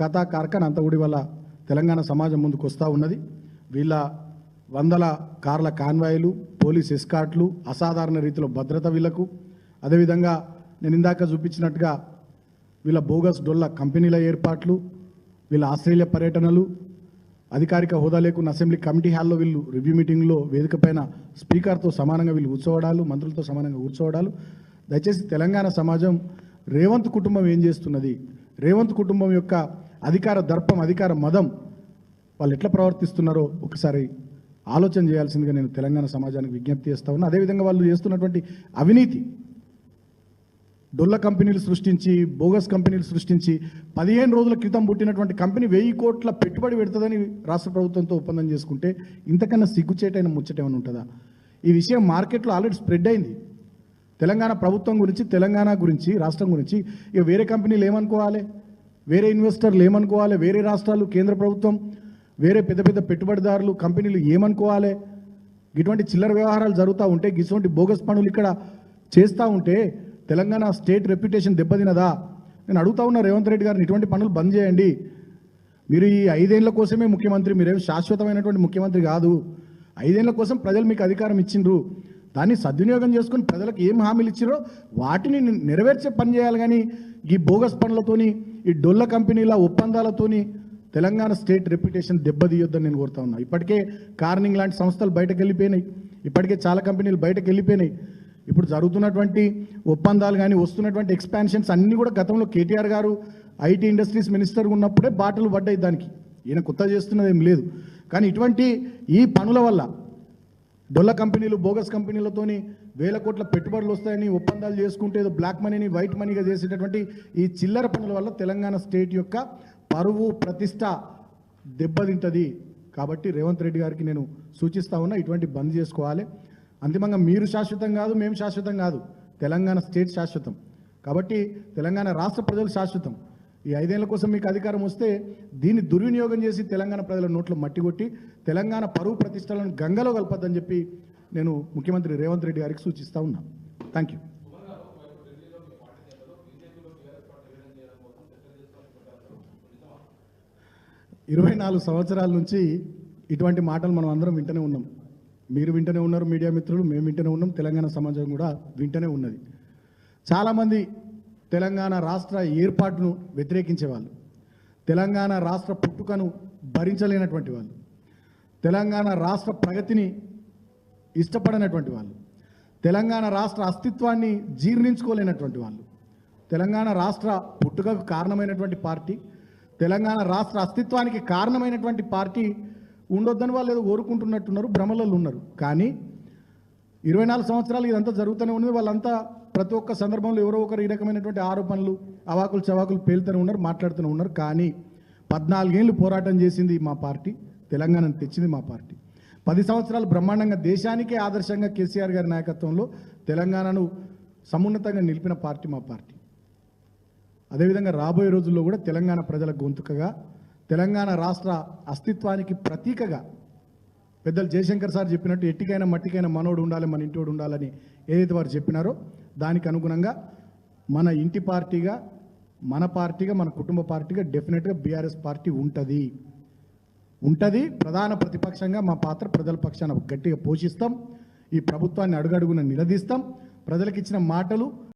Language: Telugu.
కథా కార్ఖాన అంతగుడి వల్ల తెలంగాణ సమాజం ముందుకు వస్తూ ఉన్నది. వీళ్ళ వందల కార్ల కాన్వాయిలు పోలీస్ ఎస్కాట్లు అసాధారణ రీతిలో భద్రత వీళ్ళకు అదేవిధంగా నేను ఇందాక చూపించినట్టుగా వీళ్ళ బోగస్ డొల్ల కంపెనీల ఏర్పాట్లు వీళ్ళ ఆస్ట్రేలియా పర్యటనలు అధికారిక హోదా లేకున్న అసెంబ్లీ కమిటీ హాల్లో వీళ్ళు రివ్యూ మీటింగ్లో వేదిక పైన స్పీకర్తో సమానంగా వీళ్ళు కూర్చోవడాలు మంత్రులతో సమానంగా కూర్చోవడాలు. దయచేసి తెలంగాణ సమాజం రేవంత్ కుటుంబం ఏం చేస్తున్నది? రేవంత్ కుటుంబం యొక్క అధికార దర్పం అధికార మదం వాళ్ళు ఎట్లా ప్రవర్తిస్తున్నారో ఒకసారి ఆలోచన చేయాల్సిందిగా నేను తెలంగాణ సమాజానికి విజ్ఞప్తి చేస్తా ఉన్నా. అదేవిధంగా వాళ్ళు చేస్తున్నటువంటి అవినీతి డొల్ల కంపెనీలు సృష్టించి బోగస్ కంపెనీలు సృష్టించి పదిహేను రోజుల క్రితం పుట్టినటువంటి కంపెనీ వెయ్యి కోట్ల పెట్టుబడి పెడుతుందని రాష్ట్ర ప్రభుత్వంతో ఒప్పందం చేసుకుంటే ఇంతకన్నా సిగ్గుచేటైన ముచ్చట ఏమైనా ఉంటుందా? ఈ విషయం మార్కెట్లో ఆల్రెడీ స్ప్రెడ్ అయింది. తెలంగాణ ప్రభుత్వం గురించి తెలంగాణ గురించి రాష్ట్రం గురించి ఇక వేరే కంపెనీలు ఏమనుకోవాలి? వేరే ఇన్వెస్టర్లు ఏమనుకోవాలి? వేరే రాష్ట్రాలు కేంద్ర ప్రభుత్వం వేరే పెద్ద పెద్ద పెట్టుబడిదారులు కంపెనీలు ఏమనుకోవాలి? ఇటువంటి చిల్లర వ్యవహారాలు జరుగుతూ ఉంటే ఇటువంటి బోగస్ పనులు ఇక్కడ చేస్తూ ఉంటే తెలంగాణ స్టేట్ రెప్యుటేషన్ దెబ్బతినదా? నేను అడుగుతా ఉన్నా రేవంత్ రెడ్డి గారిని ఇటువంటి పనులు బంద్ చేయండి. మీరు ఈ ఐదేళ్ళ కోసమే ముఖ్యమంత్రి మీరేం శాశ్వతమైనటువంటి ముఖ్యమంత్రి కాదు. ఐదేళ్ళ కోసం ప్రజలు మీకు అధికారం ఇచ్చిండ్రు. దాన్ని సద్వినియోగం చేసుకుని ప్రజలకు ఏం హామీలు ఇచ్చారో వాటిని నెరవేర్చే పని చేయాలి కానీ ఈ బోగస్ పనులతోని ఈ డొల్ల కంపెనీల ఒప్పందాలతోని తెలంగాణ స్టేట్ రెప్యుటేషన్ దెబ్బతీయొద్దని నేను కోరుతా ఉన్నా. ఇప్పటికే కార్నింగ్ లాంటి సంస్థలు బయటకు వెళ్ళిపోయినాయి ఇప్పటికే చాలా కంపెనీలు బయటకు వెళ్ళిపోయినాయి ఇప్పుడు జరుగుతున్నటువంటి ఒప్పందాలు కానీ వస్తున్నటువంటి ఎక్స్పాన్షన్స్ అన్నీ కూడా గతంలో కేటీఆర్ గారు ఐటీ ఇండస్ట్రీస్ మినిస్టర్ ఉన్నప్పుడే బాటలు పడ్డాయి దానికి. ఈయన కొత్త చేస్తున్నది ఏం లేదు. కానీ ఇటువంటి ఈ పనుల వల్ల డొల్ల కంపెనీలు బోగస్ కంపెనీలతోని వేల కోట్ల పెట్టుబడులు వస్తాయని ఒప్పందాలు చేసుకుంటే ఏదో బ్లాక్ మనీని వైట్ మనీగా చేసేటటువంటి ఈ చిల్లర పనుల వల్ల తెలంగాణ స్టేట్ యొక్క పరువు ప్రతిష్ట దెబ్బతింటది. కాబట్టి రేవంత్ రెడ్డి గారికి నేను సూచిస్తా ఉన్నా ఇటువంటి బంద్ చేసుకోవాలి. అంతిమంగా మీరు శాశ్వతం కాదు మేము శాశ్వతం కాదు. తెలంగాణ స్టేట్ శాశ్వతం. కాబట్టి తెలంగాణ రాష్ట్ర ప్రజలు శాశ్వతం. ఈ ఐదేళ్ళ కోసం మీకు అధికారం వస్తే దీన్ని దుర్వినియోగం చేసి తెలంగాణ ప్రజల నోట్లో మట్టి కొట్టి తెలంగాణ పరువు ప్రతిష్టలను గంగలో కలపద్దని చెప్పి నేను ముఖ్యమంత్రి రేవంత్ రెడ్డి గారికి సూచిస్తూ ఉన్నా. థ్యాంక్ యూ ఇరవై నాలుగు సంవత్సరాల నుంచి ఇటువంటి మాటలు మనం అందరం వింటూనే ఉన్నాం. మీరు వింటూనే ఉన్నారు మీడియా మిత్రులు మేము వింటూనే ఉన్నాం తెలంగాణ సమాజం కూడా వింటూనే ఉన్నది. చాలామంది తెలంగాణ రాష్ట్ర ఏర్పాటును వ్యతిరేకించే వాళ్ళు తెలంగాణ రాష్ట్ర పుట్టుకను భరించలేనటువంటి వాళ్ళు తెలంగాణ రాష్ట్ర ప్రగతిని ఇష్టపడనటువంటి వాళ్ళు. తెలంగాణ రాష్ట్ర అస్తిత్వాన్ని జీర్ణించుకోలేనటువంటి వాళ్ళు. తెలంగాణ రాష్ట్ర పుట్టుకకు కారణమైనటువంటి పార్టీ తెలంగాణ రాష్ట్ర అస్తిత్వానికి కారణమైనటువంటి పార్టీ ఉండొద్దని వాళ్ళు ఏదో కోరుకుంటున్నట్టున్నారు భ్రమలలో ఉన్నారు. కానీ ఇరవై నాలుగు సంవత్సరాలు ఇదంతా జరుగుతూనే ఉన్నది. వాళ్ళంతా ప్రతి ఒక్క సందర్భంలో ఎవరో ఒకరు ఈ రకమైనటువంటి ఆరోపణలు అవాకులు చవాకులు పేలుతూనే ఉన్నారు మాట్లాడుతూనే ఉన్నారు. కానీ పద్నాలుగేళ్ళు పోరాటం చేసింది మా పార్టీ తెలంగాణను తెచ్చింది మా పార్టీ. పది సంవత్సరాలు బ్రహ్మాండంగా దేశానికే ఆదర్శంగా కేసీఆర్ గారి నాయకత్వంలో తెలంగాణను సమున్నతంగా నిలిపిన పార్టీ మా పార్టీ. అదేవిధంగా రాబోయే రోజుల్లో కూడా తెలంగాణ ప్రజల గొంతుకగా తెలంగాణ రాష్ట్ర అస్తిత్వానికి ప్రతీకగా పెద్దలు జయశంకర్ సార్ చెప్పినట్టు ఎట్టికైనా మట్టికైనా మనోడు ఉండాలి మన ఇంటోడు ఉండాలని ఏదైతే వారు చెప్పినారో దానికి అనుగుణంగా మన ఇంటి పార్టీగా మన పార్టీగా మన కుటుంబ పార్టీగా డెఫినెట్గా బీఆర్ఎస్ పార్టీ ఉంటుంది. ఉంటుంది. ప్రధాన ప్రతిపక్షంగా మా పాత్ర ప్రజల పక్షాన గట్టిగా పోషిస్తాం. ఈ ప్రభుత్వాన్ని అడుగడుగున నిలదీస్తాం. ప్రజలకు ఇచ్చిన మాటలు